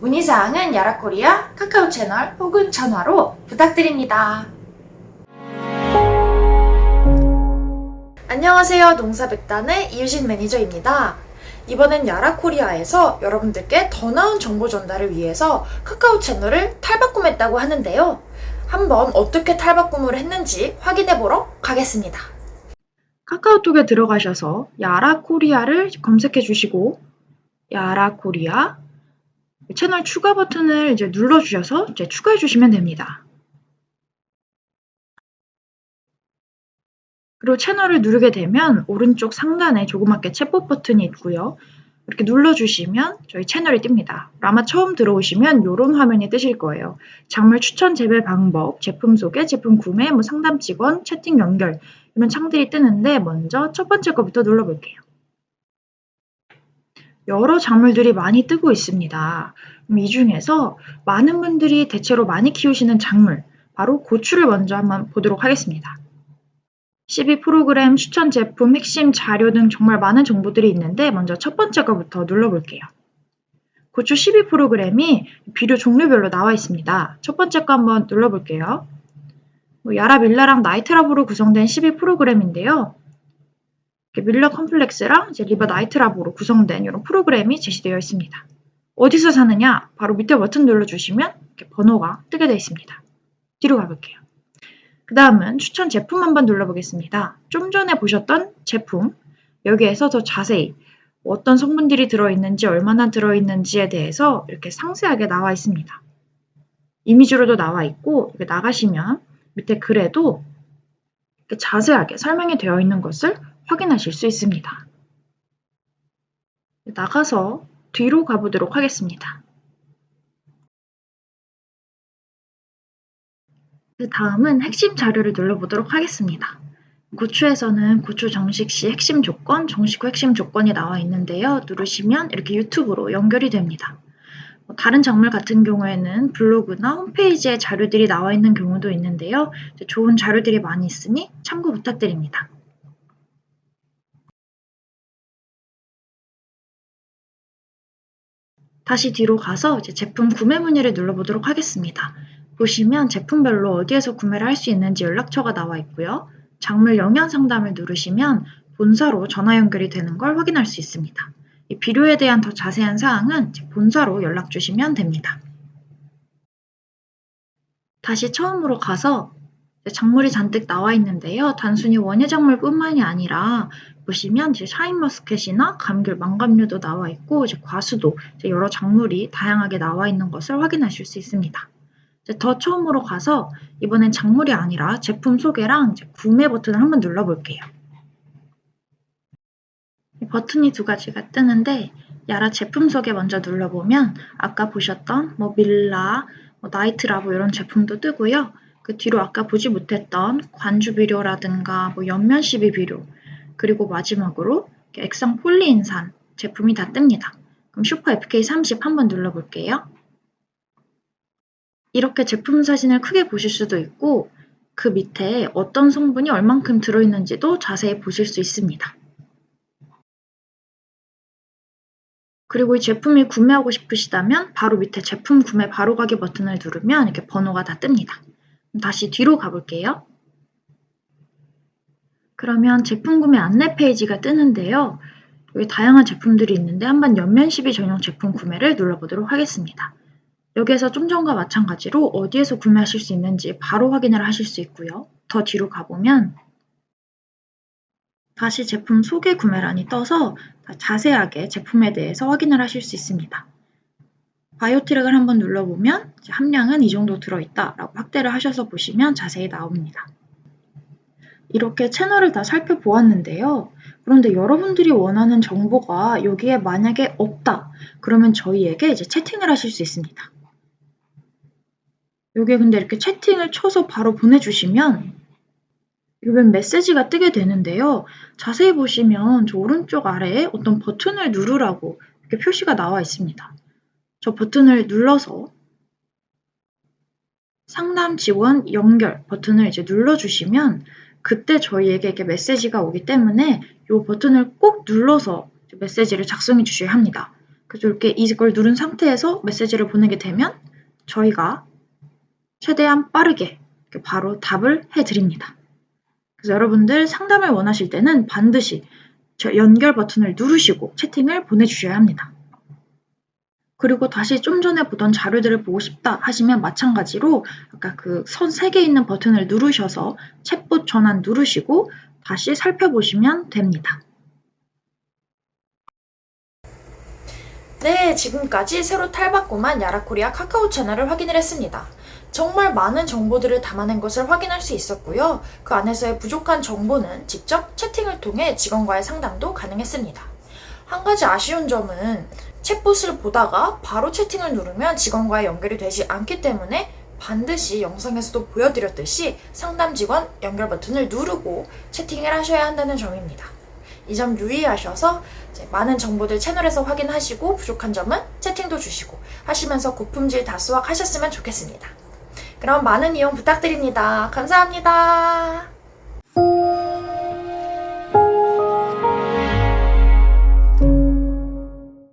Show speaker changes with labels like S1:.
S1: 문의사항은 야라코리아 카카오 채널 혹은 전화로 부탁드립니다. 안녕하세요. 농사백단의 이유진 매니저입니다. 이번엔 야라코리아에서 여러분들께 더 나은 정보 전달을 위해서 카카오 채널을 탈바꿈했다고 하는데요. 한번 어떻게 탈바꿈을 했는지 확인해 보러 가겠습니다. 카카오톡에 들어가셔서 야라코리아를 검색해 주시고 야라코리아 채널 추가 버튼을 이제 눌러주셔서 이제 추가해 주시면 됩니다. 그리고 채널을 누르게 되면 오른쪽 상단에 조그맣게 챗봇 버튼이 있고요. 이렇게 눌러주시면 저희 채널이 뜹니다. 아마 처음 들어오시면 이런 화면이 뜨실 거예요. 작물 추천 재배 방법, 제품 소개, 제품 구매, 뭐 상담 직원, 채팅 연결 이런 창들이 뜨는데 먼저 첫 번째 거부터 눌러볼게요. 여러 작물들이 많이 뜨고 있습니다. 이 중에서 많은 분들이 대체로 많이 키우시는 작물, 바로 고추를 먼저 한번 보도록 하겠습니다. 12 프로그램, 추천 제품, 핵심 자료 등 정말 많은 정보들이 있는데 먼저 첫 번째 거부터 눌러볼게요. 고추 12 프로그램이 비료 종류별로 나와 있습니다. 첫 번째 거 한번 눌러볼게요. 뭐 야라 밀라랑 나이트라보로 구성된 12 프로그램인데요. 밀러 컴플렉스랑 이제 리버 나이트라보로 구성된 이런 프로그램이 제시되어 있습니다. 어디서 사느냐? 바로 밑에 버튼 눌러주시면 이렇게 번호가 뜨게 되어 있습니다. 뒤로 가볼게요. 그 다음은 추천 제품 한번 눌러보겠습니다. 좀 전에 보셨던 제품, 여기에서 더 자세히 어떤 성분들이 들어있는지, 얼마나 들어있는지에 대해서 이렇게 상세하게 나와 있습니다. 이미지로도 나와 있고, 이렇게 나가시면 밑에 글에도 이렇게 자세하게 설명이 되어 있는 것을 확인하실 수 있습니다. 나가서 뒤로 가보도록 하겠습니다. 그 다음은 핵심 자료를 눌러보도록 하겠습니다. 고추에서는 고추 정식 시 핵심 조건, 정식 후 핵심 조건이 나와 있는데요. 누르시면 이렇게 유튜브로 연결이 됩니다. 뭐 다른 작물 같은 경우에는 블로그나 홈페이지에 자료들이 나와 있는 경우도 있는데요. 좋은 자료들이 많이 있으니 참고 부탁드립니다. 다시 뒤로 가서 제품 구매 문의를 눌러보도록 하겠습니다. 보시면 제품별로 어디에서 구매를 할 수 있는지 연락처가 나와 있고요. 작물 영양 상담을 누르시면 본사로 전화 연결이 되는 걸 확인할 수 있습니다. 이 비료에 대한 더 자세한 사항은 본사로 연락 주시면 됩니다. 다시 처음으로 가서 작물이 잔뜩 나와 있는데요. 단순히 원예 작물뿐만이 아니라 보시면 이제 샤인머스켓이나 감귤, 망감류도 나와 있고 이제 과수도 이제 여러 작물이 다양하게 나와 있는 것을 확인하실 수 있습니다. 더 처음으로 가서 이번엔 작물이 아니라 제품 소개랑 구매 버튼을 한번 눌러볼게요. 버튼이 두 가지가 뜨는데 야라 제품 소개 먼저 눌러보면 아까 보셨던 뭐 밀라, 뭐 나이트라보 이런 제품도 뜨고요. 그 뒤로 아까 보지 못했던 관주 비료라든가 뭐 연면 시비 비료 그리고 마지막으로 액상 폴리인산 제품이 다 뜹니다. 그럼 슈퍼 FK30 한번 눌러볼게요. 이렇게 제품 사진을 크게 보실 수도 있고 그 밑에 어떤 성분이 얼만큼 들어있는지도 자세히 보실 수 있습니다. 그리고 이 제품이 구매하고 싶으시다면 바로 밑에 제품 구매 바로 가기 버튼을 누르면 이렇게 번호가 다 뜹니다. 다시 뒤로 가볼게요. 그러면 제품 구매 안내 페이지가 뜨는데요. 여기 다양한 제품들이 있는데 한번 연면 시비 전용 제품 구매를 눌러보도록 하겠습니다. 여기에서 좀 전과 마찬가지로 어디에서 구매하실 수 있는지 바로 확인을 하실 수 있고요. 더 뒤로 가보면 다시 제품 소개 구매란이 떠서 자세하게 제품에 대해서 확인을 하실 수 있습니다. 바이오트랙을 한번 눌러보면 함량은 이 정도 들어있다 라고 확대를 하셔서 보시면 자세히 나옵니다. 이렇게 채널을 다 살펴보았는데요. 그런데 여러분들이 원하는 정보가 여기에 만약에 없다. 그러면 저희에게 이제 채팅을 하실 수 있습니다. 여기에 근데 이렇게 채팅을 쳐서 바로 보내주시면 이번 메시지가 뜨게 되는데요. 자세히 보시면 저 오른쪽 아래에 어떤 버튼을 누르라고 이렇게 표시가 나와 있습니다. 저 버튼을 눌러서 상담 지원 연결 버튼을 이제 눌러주시면 그때 저희에게 이렇게 메시지가 오기 때문에 이 버튼을 꼭 눌러서 메시지를 작성해 주셔야 합니다. 그래서 이렇게 이걸 누른 상태에서 메시지를 보내게 되면 저희가 최대한 빠르게 바로 답을 해드립니다. 그래서 여러분들 상담을 원하실 때는 반드시 저 연결 버튼을 누르시고 채팅을 보내주셔야 합니다. 그리고 다시 좀 전에 보던 자료들을 보고 싶다 하시면 마찬가지로 아까 그 선 3개 있는 버튼을 누르셔서 챗봇 전환 누르시고 다시 살펴보시면 됩니다.
S2: 네, 지금까지 새로 탈바꿈한 야라코리아 카카오 채널을 확인을 했습니다. 정말 많은 정보들을 담아낸 것을 확인할 수 있었고요. 그 안에서의 부족한 정보는 직접 채팅을 통해 직원과의 상담도 가능했습니다. 한 가지 아쉬운 점은 챗봇을 보다가 바로 채팅을 누르면 직원과의 연결이 되지 않기 때문에 반드시 영상에서도 보여드렸듯이 상담 직원 연결 버튼을 누르고 채팅을 하셔야 한다는 점입니다. 이 점 유의하셔서 많은 정보들 채널에서 확인하시고 부족한 점은 채팅도 주시고 하시면서 고품질 다수확 하셨으면 좋겠습니다. 그럼 많은 이용 부탁드립니다. 감사합니다.